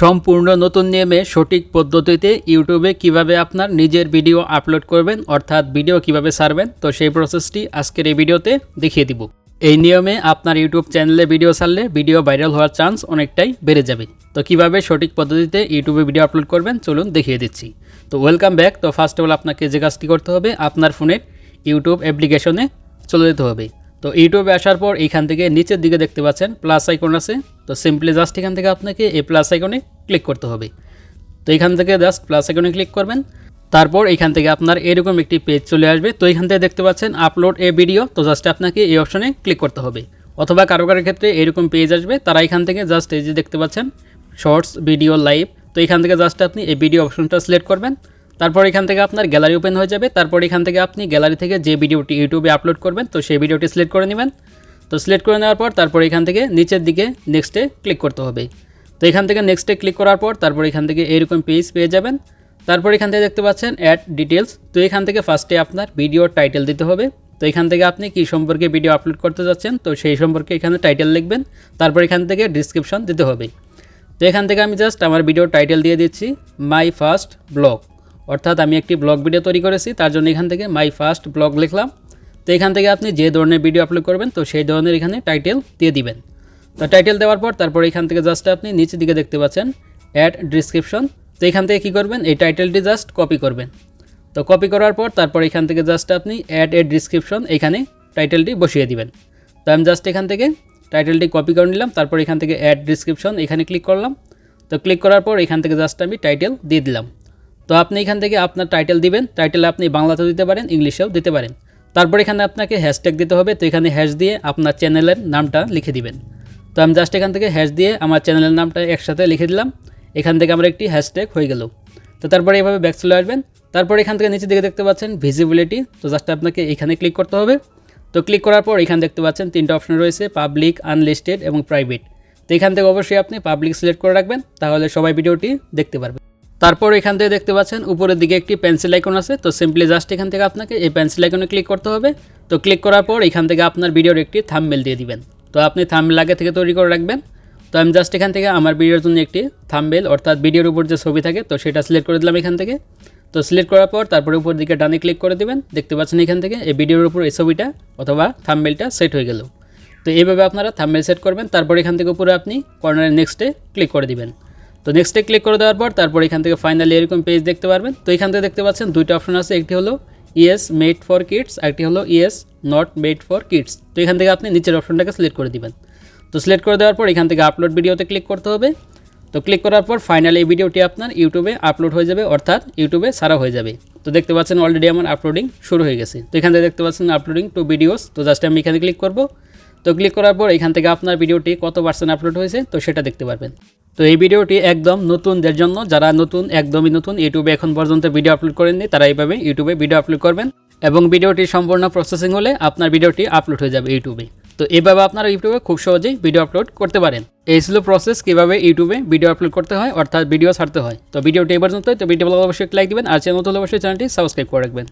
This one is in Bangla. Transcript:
সম্পূর্ণ নতুন নিয়মে সঠিক পদ্ধতিতে ইউটিউবে কীভাবে আপনার নিজের ভিডিও আপলোড করবেন, অর্থাৎ ভিডিও কীভাবে সারবেন, তো সেই প্রসেসটি আজকের এই ভিডিওতে দেখিয়ে দিব। এই নিয়মে আপনার ইউটিউব চ্যানেলে ভিডিও ছাড়লে ভিডিও ভাইরাল হওয়ার চান্স অনেকটাই বেড়ে যাবে। তো কীভাবে সঠিক পদ্ধতিতে ইউটিউবে ভিডিও আপলোড করবেন, চলুন দেখিয়ে দিচ্ছি। তো ওয়েলকাম ব্যাক তো ফার্স্ট অফ অল আপনাকে যে কাজটি করতে হবে, আপনার ফোনের ইউটিউব অ্যাপ্লিকেশনে চলে যেতে হবে। তো ইউটিউবে আসার পর এইখান থেকে নিচের দিকে দেখতে পাচ্ছেন প্লাস আইকন আছে। তো সিম্পলি জাস্ট এখান থেকে আপনাকে এই প্লাস আইকনে ক্লিক করতে হবে। তো এখান থেকে জাস্ট প্লাস আইকনে ক্লিক করবেন। তারপর এখান থেকে আপনার এরকম একটি পেজ চলে আসবে। তো এখান থেকে দেখতে পাচ্ছেন আপলোড এ ভিডিও তো জাস্ট আপনাকে এই অপশনে ক্লিক করতে হবে। অথবা কারও কারোর ক্ষেত্রে এরকম পেজ আসবে, তারা এখান থেকে জাস্ট এই যে দেখতে পাচ্ছেন শর্টস ভিডিও লাইভ তো এখান থেকে জাস্ট আপনি এই ভিডিও অপশনটা সিলেক্ট করবেন। তারপর এখান থেকে আপনার গ্যালারি ওপেন হয়ে যাবে তারপর এখান থেকে আপনি গ্যালারি থেকে যে ভিডিওটি ইউটিউবে আপলোড করবেন তো সেই ভিডিওটি সিলেক্ট করে নেবেন তো সিলেক্ট করে নেওয়ার পর তারপর এখান থেকে নিচের দিকে নেক্সটে ক্লিক করতে হবে তো এখান থেকে নেক্সটে ক্লিক করার পর তারপর এখান থেকে এরকম পেজ পেয়ে যাবেন তারপর এখান থেকে দেখতে পাচ্ছেন অ্যাড ডিটেলস তো এখান থেকে ফার্স্টে আপনার ভিডিওর টাইটেল দিতে হবে তো এখান থেকে আপনি কী সম্পর্কে ভিডিও আপলোড করতে যাচ্ছেন তো সেই সম্পর্কে এখানে টাইটেল লিখবেন তারপর এখান থেকে ডিসক্রিপশন দিতে হবে তো এখান থেকে আমি জাস্ট আমার ভিডিওর টাইটেল দিয়ে দিচ্ছি মাই ফার্স্ট ব্লগ অর্থাৎ আমি একটি ব্লগ ভিডিও তৈরি করেছি, তার জন্য এখান থেকে মাই ফার্স্ট ব্লগ লিখলাম। তো এখান থেকে আপনি যে ধরনের ভিডিও আপলোড করবেন, তো সেই ধরনের এখানে টাইটেল দিয়ে দিবেন। তো টাইটেল দেওয়ার পর তারপর এখান থেকে জাস্ট আপনি নিচের দিকে দেখতে পাচ্ছেন অ্যাড ডিসক্রিপশন তো এখান থেকে কী করবেন, এই টাইটেলটি জাস্ট কপি করবেন। তো কপি করার পর তারপর এখান থেকে জাস্ট আপনি অ্যাড এ ডিসক্রিপশন এখানে টাইটেলটি বসিয়ে দিবেন। তো আমি জাস্ট এখান থেকে টাইটেলটি কপি করে নিলাম, তারপর এখান থেকে অ্যাড ডিসক্রিপশন এখানে ক্লিক করলাম। তো ক্লিক করার পর এখান থেকে জাস্ট আমি টাইটেল দিয়ে দিলাম। তো আপনি এখান থেকে আপনার টাইটেল দিবেন টাইটেল আপনি বাংলাতেও দিতে পারেন, ইংলিশেও দিতে পারেন। তারপর এখানে আপনাকে হ্যাশট্যাগ দিতে হবে, তো এখানে হ্যাশ দিয়ে আপনার চ্যানেলের নামটা লিখে দিবেন। তো আমি জাস্ট এখান থেকে হ্যাশ দিয়ে আমার চ্যানেলের নামটা একসাথে লিখে দিলাম। এখান থেকে আমার একটি হ্যাশট্যাগ হয়ে গেল। তো তারপরে এভাবে ব্যাক চলে আসবেন। তারপর এখান থেকে নিচের দিকে দেখতে পাচ্ছেন ভিজিবিলিটি তো জাস্ট আপনাকে এখানে ক্লিক করতে হবে। তো ক্লিক করার পর এখানে দেখতে পাচ্ছেন তিনটা অপশন রয়েছে পাবলিক আনলিস্টেড এবং প্রাইভেট তো এখান থেকে অবশ্যই আপনি পাবলিক সিলেক্ট করে রাখবেন, তাহলে সবাই ভিডিওটি দেখতে পারবে। তারপর এখান থেকে দেখতে পাচ্ছেন, উপরের দিকে একটি পেন্সিল আইকন আছে, তো সিম্পলি জাস্ট এখান থেকে আপনাকে এই পেন্সিল আইকনে ক্লিক করতে হবে। তো ক্লিক করার পর এখান থেকে আপনার ভিডিওর একটি থাম্বনেল দিয়ে দিবেন। তো আপনি থাম্বনেল আগে থেকে তৈরি করে রাখবেন। তো আমি জাস্ট এখান থেকে আমার ভিডিওর জন্য একটি থামবেল অর্থাৎ ভিডিওর উপর যে ছবি থাকে, তো সেটা সিলেক্ট করে দিলাম এখান থেকে। তো সিলেক্ট করার পর তারপরে উপর দিকে ডানে ক্লিক করে দিবেন। দেখতে পাচ্ছেন এখান থেকে এই ভিডিওর উপর এই ছবিটা অথবা থাম্বেলটা সেট হয়ে গেল। তো এইভাবে আপনারা থামবেল সেট করবেন, তারপর এখান থেকে উপরে আপনি কর্নারের নেক্সটে ক্লিক করে দিবেন। তো নেক্সটে ক্লিক করে দেওয়ার পর তারপর এখান থেকে ফাইনালি এরকম পেজ দেখতে পারবেন। তো এখান থেকে দেখতে পাচ্ছেন দুইটা অপশন আছে, একটি হলো ইয়েস মেড ফর কিডস একটি হলো yes not made for kids তো এখান থেকে আপনি নিচের অপশনটাকে সিলেক্ট করে দিবেন। তো সিলেক্ট করে দেওয়ার পর এখান থেকে আপলোড ভিডিওতে ক্লিক করতে হবে। তো ক্লিক করার পর ফাইনালি এই ভিডিওটি আপনার ইউটিউবে আপলোড হয়ে যাবে, অর্থাৎ ইউটিউবে সারা হয়ে যাবে। তো দেখতে পাচ্ছেন অলরেডি আমার আপলোডিং শুরু হয়ে গেছে। তো এখান থেকে দেখতে পাচ্ছেন আপলোডিং টু ভিডিওস তো জাস্ট আমি এখানে ক্লিক করব। তো ক্লিক করার পর এখান থেকে আপনার ভিডিওটি কত পার্সেন্ট আপলোড হয়েছে, তো সেটা দেখতে পারবেন। তো এই ভিডিওটি একদম নতুনদের জন্য, যারা নতুন, একদমই নতুন ইউটিউবে এখন পর্যন্ত ভিডিও আপলোড করেননি, তারা এইভাবে ইউটিউবে ভিডিও আপলোড করবেন এবং ভিডিওটি সম্পূর্ণ প্রসেসিং হলে আপনার ভিডিওটি আপলোড হয়ে যাবে ইউটিউবে তো এইভাবে আপনারা ইউটিউবে খুব সহজেই ভিডিও আপলোড করতে পারেন। এই ছিল প্রসেস কীভাবে ইউটিউবে ভিডিও আপলোড করতে হয়, অর্থাৎ ভিডিও ছাড়তে হয়। তো ভিডিওটি এই পর্যন্ত তো ভিডিও অবশ্যই লাইক দিবেন, আর চ্যানেল অবশ্যই চ্যানেলটি সাবস্ক্রাইব করে রাখবেন।